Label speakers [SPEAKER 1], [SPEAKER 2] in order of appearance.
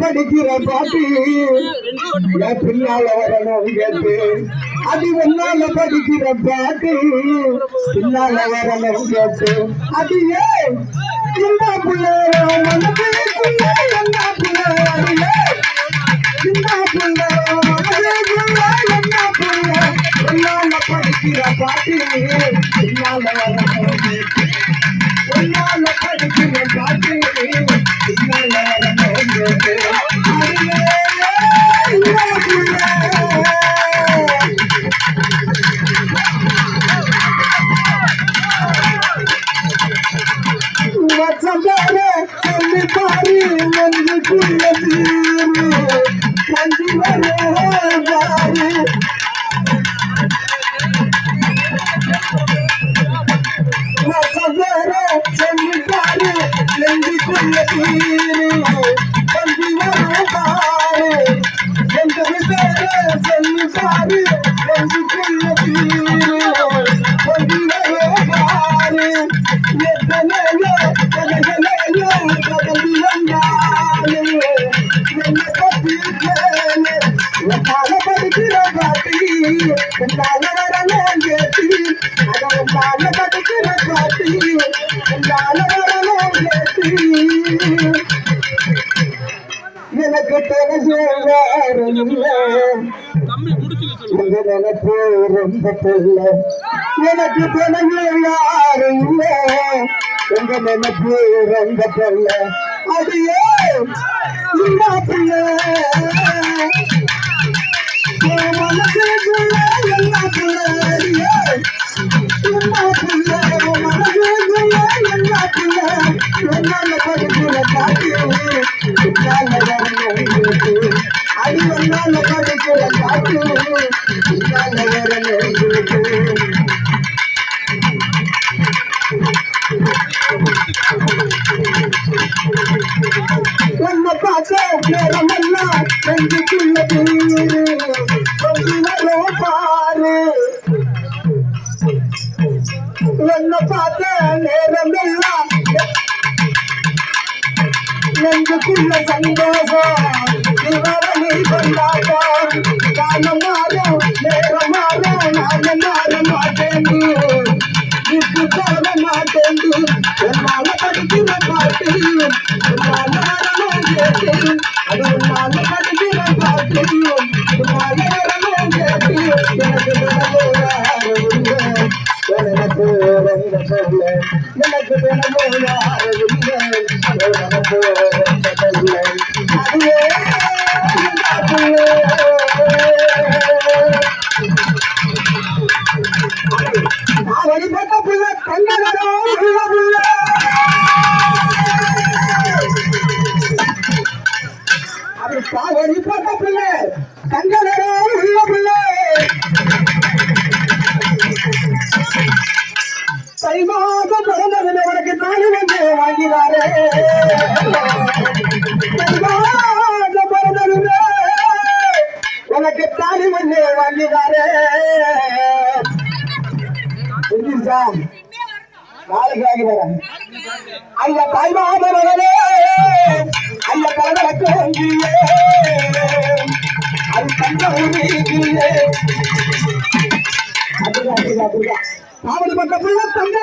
[SPEAKER 1] படிக்கிற பாட்டி. என் பின்னால வரணும் கேட்டு அது ஒன்னால படிக்கிற பாட்டு பின்னால வரணும் கேட்டு அது ஏன் பிள்ளை என்ன பிள்ளை பிள்ளை என்ன பிள்ளை படிக்கிற பாட்டு பின்னால வரணும் சொல்லி பாரு மஞ்சக்குள்ள தீரு கஞ்சி வர பாரு வசவேற சொல்லிட்டாரு நெஞ்சுக்குள்ள தீரு தம்பி வரவாரு செந்தமி பேர சொல்லிட்டாரு நெஞ்சுக்குள்ள எனக்கு தெரிஞ்ச யாரும் உங்க நினைப்பு ரொம்ப தெரியல எனக்கு பிறகு யாரும் இல்லை உங்க நினைப்பு ரொம்ப பிள்ளை அது ஏன் பிள்ளை அது என்னால படிக்கிற பாட்டு என்னால வரணும் பார்த்த நேரமெல்லாம் நெஞ்சுக்குள்ள தீரு பாரு பார்த்த நேரமெல்லாம் நெஞ்சுக்குள்ள சந்தோஷம் இவரணி கொண்டாட்டம் காலம் மாறும் நேரம் மாறும் நான் மாற மாட்டேன் விட்டு போக மாட்டேன் உன்னால படிக்கிற பாட்டு வரணும் கேட்டு அது உன்னால படிக்கிற பாட்டு உன்னால வரணும் கேட்டு எனக்கு எனக்கு எனக்கு எனக்கு கண்ணகரோ உள்ள பிள்ளை தான் பிள்ளை கண்ணகரோ உள்ள பிள்ளை தை மாதம் பிறந்ததில் உனக்கு தாலி வந்து வாங்கினாரே தை மாதம் பிறந்ததில் உனக்கு தாலி வந்து வாங்கினாரே புரிஞ்சுச்சா நாளைக்கு வாங்கி வரேன் ஐயா தாய்மாம மகனே ஐயா கலவரக்கு வங்கியே. அது தந்த ஊரிலே அப்படிதான் அப்படிதான் அப்படிதான் காவல் பட்ட பிள்ளை தந்த